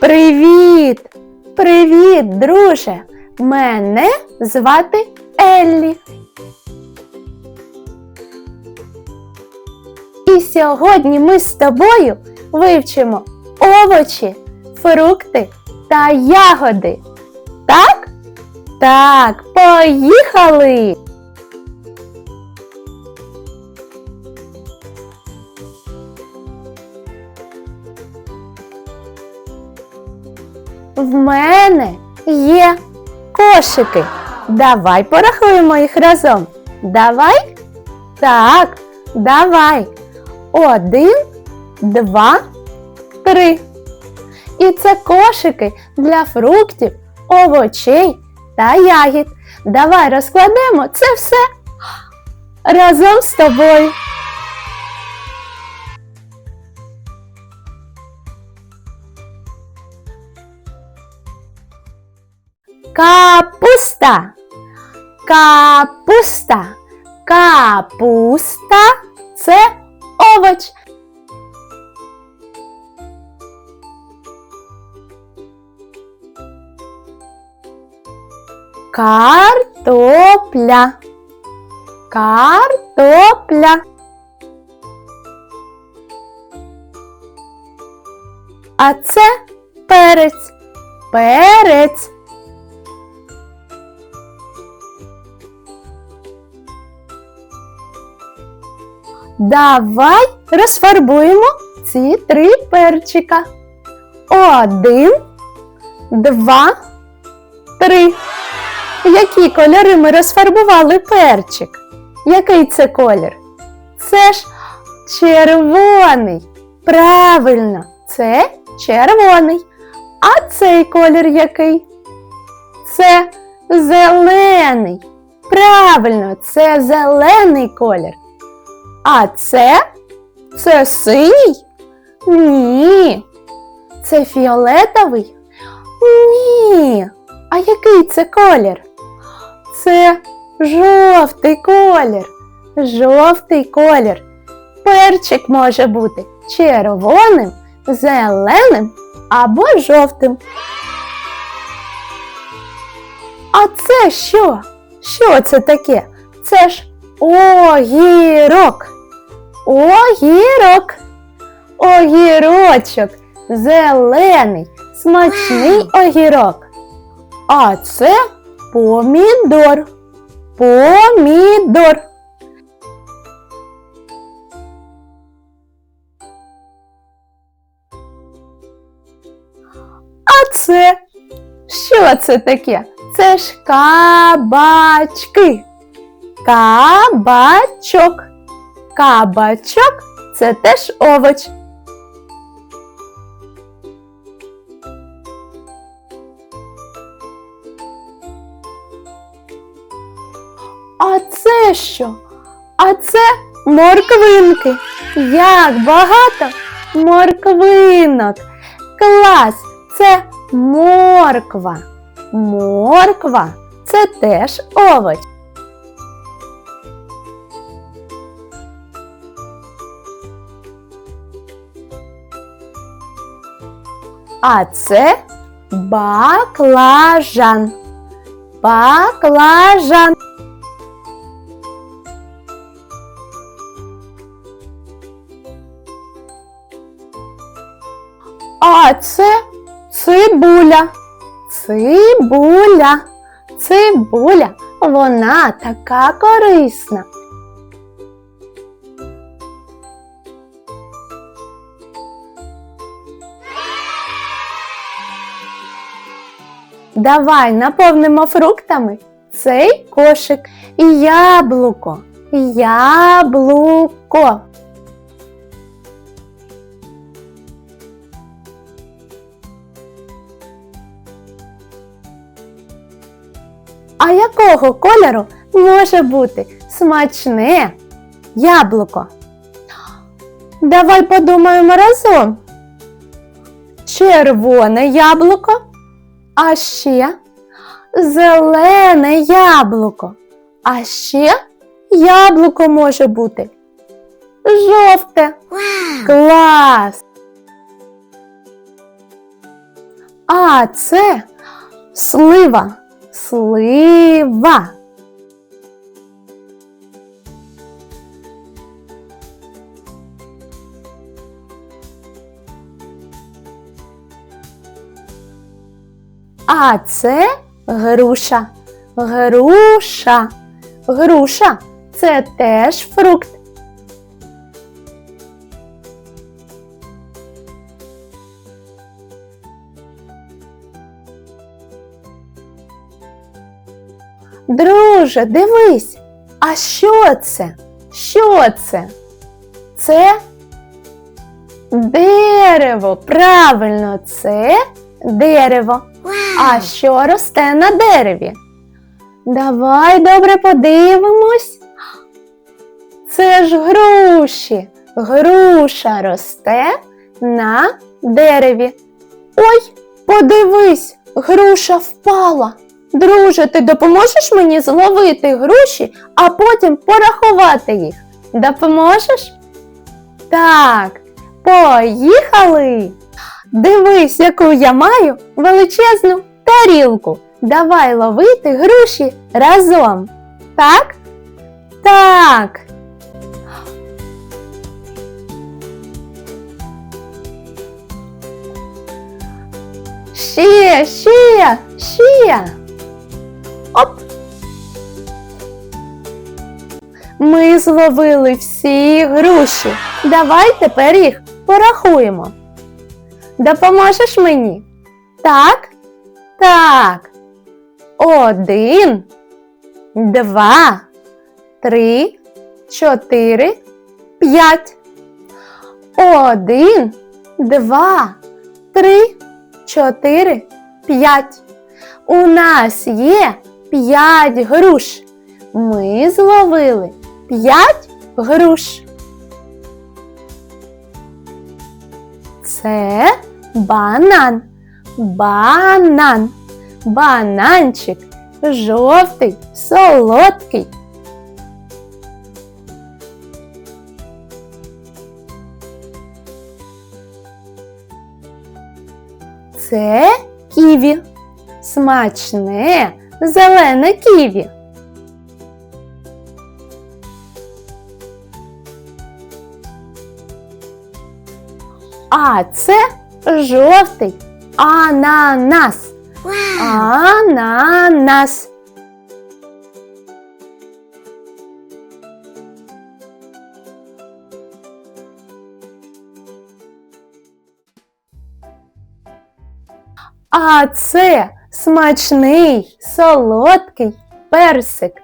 Привіт! Привіт, друже! Мене звати Еллі. І сьогодні ми з тобою вивчимо овочі, фрукти та ягоди. Так? Так, поїхали! В мене є кошики. Давай порахуємо їх разом. Давай? Так, давай. Один, два, три. І це кошики для фруктів, овочей та ягід. Давай розкладемо це все разом з тобою. Капуста. Капуста. Капуста це овоч. Картопля. Картопля. А це перець. Перець. Давай розфарбуємо ці три перчика. Один, два, три. Які кольори ми розфарбували перчик? Який це колір? Це ж червоний. Правильно, це червоний. А цей колір який? Це зелений. Правильно, це зелений колір. А це? Це синій? Ні. Це фіолетовий? Ні. А який це колір? Це жовтий колір. Жовтий колір. Перчик може бути червоним, зеленим або жовтим. А це що? Що це таке? Це ж огірок. Огірок. Огірочок. Зелений, смачний огірок. А це помідор. Помідор. А це? Що це таке? Це ж кабачки. Кабачок. Кабачок це теж овоч. А це що? А це морквинки. Як багато морквинок. Клас! Це морква. Морква це теж овоч. А це баклажан. Баклажан. А це цибуля. Цибуля. Цибуля. Вона така корисна. Давай наповнимо фруктами цей кошик. Яблуко. Яблуко. А якого кольору може бути смачне яблуко? Давай подумаємо разом. Червоне яблуко, а ще зелене яблуко. А ще яблуко може бути жовте. Клас! А це слива. Слива. А це груша. Груша. Груша це теж фрукт. Друже, дивись. А що це? Що це? Це дерево. Правильно, це дерево. А що росте на дереві? Давай добре подивимось. Це ж груші. Груша росте на дереві. Ой, подивись, груша впала. Друже, ти допоможеш мені зловити груші, а потім порахувати їх? Допоможеш? Так, поїхали! Дивись, яку я маю величезну тарілку. Давай ловити груші разом. Так? Так. Ще, ще, ще. Оп. Ми зловили всі груші. Давай тепер їх порахуємо. Допоможеш мені? Так? Так. Один, два, три, чотири, п'ять. Один, два, три, чотири, п'ять. У нас є п'ять груш. Ми зловили п'ять груш. Це банан. Банан. Бананчик. Жовтий, солодкий. Це ківі. Смачне зелене ківі. А це жовтий ананас. Ананас. А це смачний, солодкий персик.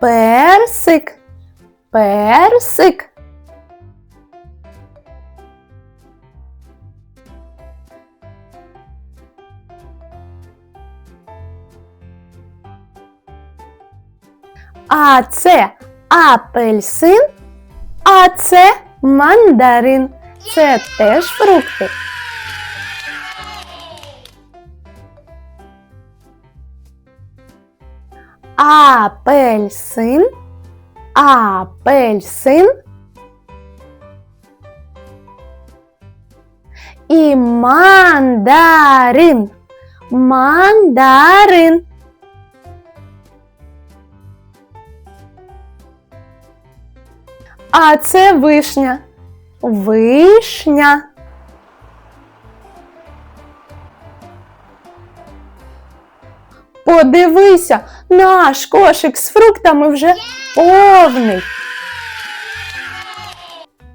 Персик. Персик. А це апельсин, а це мандарин. Це теж фрукти. Апельсин, апельсин і мандарин. Мандарин. А це вишня. Вишня. Подивися, наш кошик з фруктами вже повний.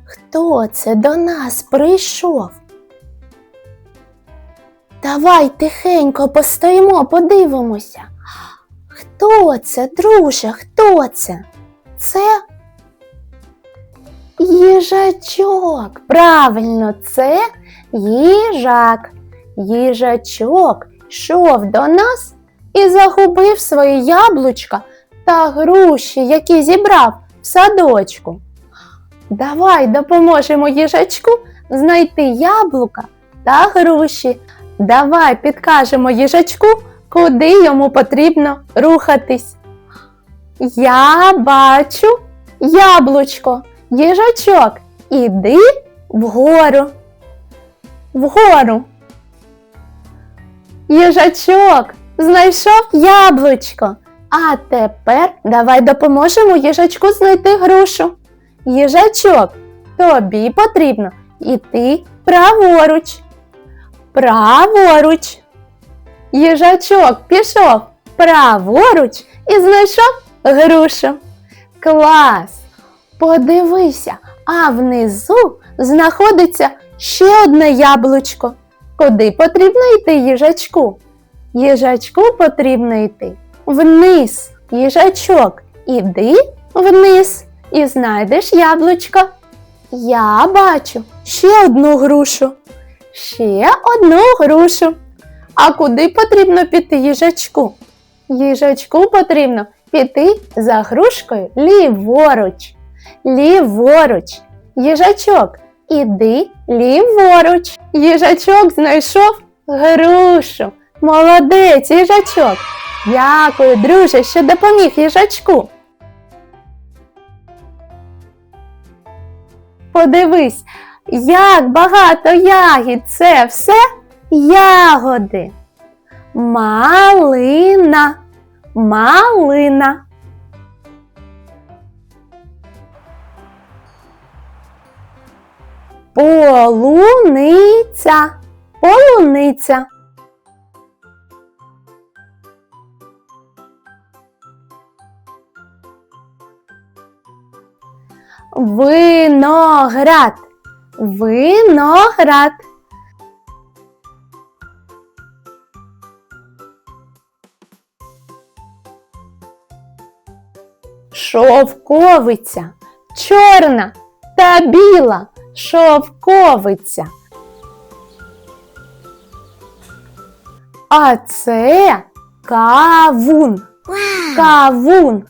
Хто це до нас прийшов? Давай тихенько постоїмо, подивимося. Хто це, друже? Хто це? Це їжачок. Правильно, це їжак. Їжачок йшов до нас і загубив свої яблучка та груші, які зібрав в садочку. Давай допоможемо їжачку знайти яблука та груші. Давай підкажемо їжачку, куди йому потрібно рухатись. Я бачу яблучко. Їжачок, іди вгору. Вгору. Їжачок знайшов яблучко. А тепер давай допоможемо їжачку знайти грушу. Їжачок, тобі потрібно йти праворуч. Праворуч. Їжачок пішов праворуч і знайшов грушу. Клас! Подивися, а внизу знаходиться ще одне яблучко. Куди потрібно йти їжачку? Їжачку потрібно йти вниз. Їжачок, іди вниз і знайдеш яблучко. Я бачу ще одну грушу. Ще одну грушу. А куди потрібно піти їжачку? Їжачку потрібно піти за грушкою ліворуч. Ліворуч. Їжачок, іди ліворуч. Їжачок знайшов грушу. Молодець, їжачок. Дякую, друже, що допоміг їжачку. Подивись, як багато ягід це все ягоди. Малина. Малина. Полуниця. Полуниця. Виноград. Виноград. Шовковиця. Чорна та біла шовковиця. А це кавун. Кавун.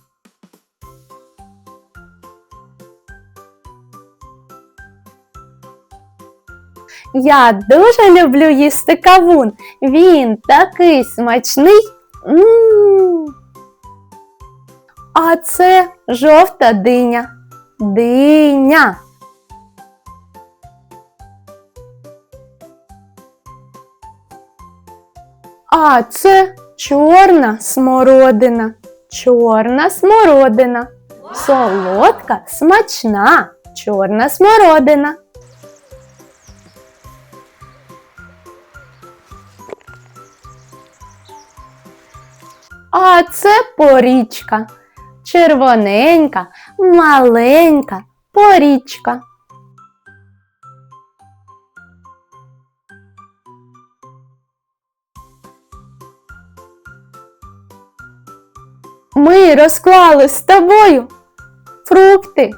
Я дуже люблю їсти кавун. Він такий смачний. м А це жовта диня. Диня. А це чорна смородина. Чорна смородина. Солодка, смачна. Чорна смородина. А це порічка. Червоненька, маленька порічка. Ми розклали з тобою фрукти,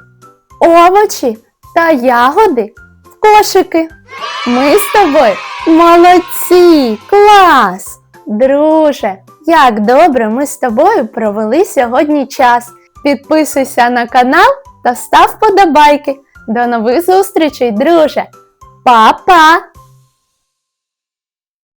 овочі та ягоди в кошики. Ми з тобою молодці! Клас! Друже, як добре ми з тобою провели сьогодні час. Підписуйся на канал та став подобайки. До нових зустрічей, друже! Па-па!